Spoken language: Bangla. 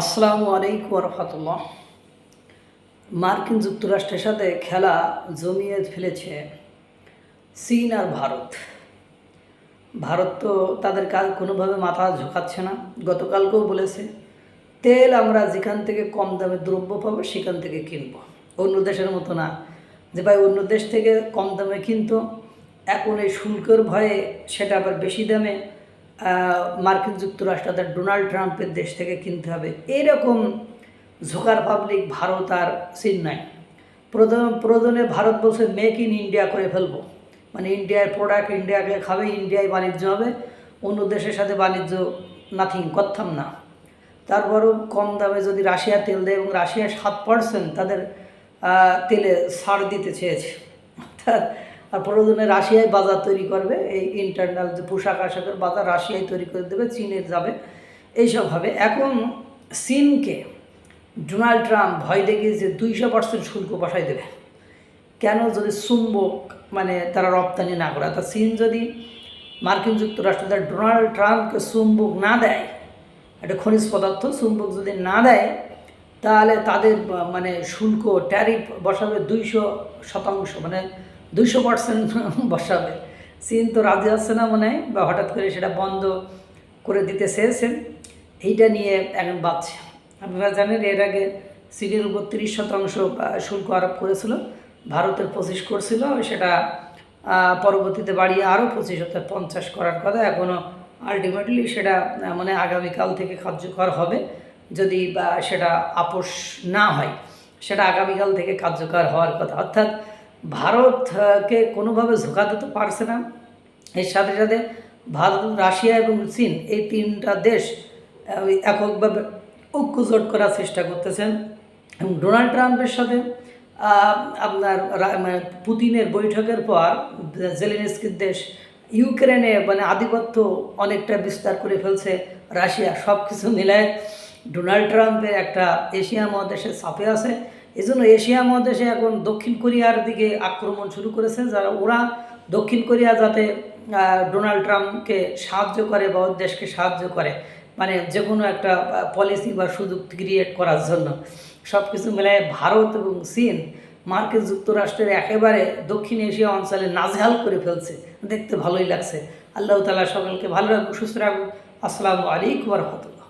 আসসালামু আলাইকুম রহমতুল্লাহ। মার্কিন যুক্তরাষ্ট্রের সাথে খেলা জমিয়ে ফেলেছে চীন আর ভারত। ভারত তো তাদের কাজ কোনোভাবে মাথা ঝোঁকাচ্ছে না। গতকালকেও বলেছে, তেল আমরা যেখান থেকে কম দামে দ্রব্য পাবো, সেখান থেকে কিনবো। অন্য দেশের মতো না। যে ভাই, অন্য দেশ থেকে কম দামে কিনতো, এখন এই শুল্কের ভয়ে সেটা আবার বেশি দামে মার্কিন যুক্তরাষ্ট্র অর্থাৎ ডোনাল্ড ট্রাম্পের দেশ থেকে কিনতে হবে। এইরকম ঝোকার পাবলিক ভারত আর চীন নাই। প্রয়োজনে ভারত বলছে মেক ইন ইন্ডিয়া করে ফেলব। মানে ইন্ডিয়ার প্রোডাক্ট ইন্ডিয়াকে খাবে ইন্ডিয়ায় বাণিজ্য হবে। অন্য দেশের সাথে বাণিজ্য নাথিং করতাম না। তারপরও কম দামে যদি রাশিয়া তেল দেয় এবং রাশিয়া সাত পার্সেন্ট তাদের তেলে ছাড় দিতে চেয়েছে, অর্থাৎ আর প্রয়োজনে রাশিয়ায় বাজার তৈরি করবে, এই ইন্টারনাল যে পোশাক আশাকের বাজার রাশিয়ায় তৈরি করে দেবে, চীনে যাবে, এইসব হবে। এখন চীনকে ডোনাল্ড ট্রাম্প ভয় দেখিয়েছে দুইশো পার্সেন্ট শুল্ক বসাই দেবে। কেন যদি চুম্বক মানে তারা রপ্তানি না করে? অর্থাৎ চীন যদি মার্কিন যুক্তরাষ্ট্র তার ডোনাল্ড ট্রাম্পকে চুম্বক না দেয়, একটা খনিজ পদার্থ চুম্বক যদি না দেয়, তাহলে তাদের মানে শুল্ক, ট্যারিফ বসাবে দুইশো শতাংশ মানে দুইশো পার্সেন্ট বসাবে। চীন তো রাজি হচ্ছে না মনে হয়? বা হঠাৎ করে সেটা বন্ধ করে দিতে চেয়েছেন এইটা নিয়ে এখন বাড়ছে আপনারা জানেন, এর আগে চীনের উপর তিরিশ শতাংশ শুল্ক আরোপ করেছিল। ভারতের পঁচিশ করছিল, সেটা পরবর্তীতে বাড়িয়ে আরও পঁচিশ, অর্থাৎ পঞ্চাশ করার কথা। এখনও আলটিমেটলি সেটা মানে আগামীকাল থেকে কার্যকর হবে। যদি, বা সেটা আপোষ না হয়, সেটা আগামীকাল থেকে কার্যকর হওয়ার কথা। অর্থাৎ ভারতকে কোনোভাবে ঝোঁকাতে তো পারছে না। এর সাথে সাথে ভারত, রাশিয়া এবং চীন এই তিনটা দেশ এককভাবে ঐক্যজোট করার চেষ্টা করতেছেন। এবং ডোনাল্ড ট্রাম্পের সাথে আপনার মানে পুতিনের বৈঠকের পর জেলেনস্কির দেশ ইউক্রেনে মানে আধিপত্য অনেকটা বিস্তার করে ফেলছে রাশিয়া। সব কিছু মিলায় ডোনাল্ড ট্রাম্পের একটা এশিয়া মহাদেশে চাপে আছে। এজন্য এশিয়া মহাদেশে এখন দক্ষিণ কোরিয়ার দিকে আক্রমণ শুরু করেছে, যারা ওরা দক্ষিণ কোরিয়া যাতে ডোনাল্ড ট্রাম্পকে সাহায্য করে বা দেশকে সাহায্য করে মানে যে কোনো একটা পলিসি বা সুযোগ ক্রিয়েট করার জন্য। সব কিছু মিলায় ভারত এবং চীন মার্কিন যুক্তরাষ্ট্রের একেবারে দক্ষিণ এশিয়া অঞ্চলে নাজেহাল করে ফেলছে। দেখতে ভালোই লাগছে। আল্লাহ তালা সকলকে ভালো রাখুক, সুস্থ রাখুক। আসসালামু আলাইকুম রহমতুল্লাহ।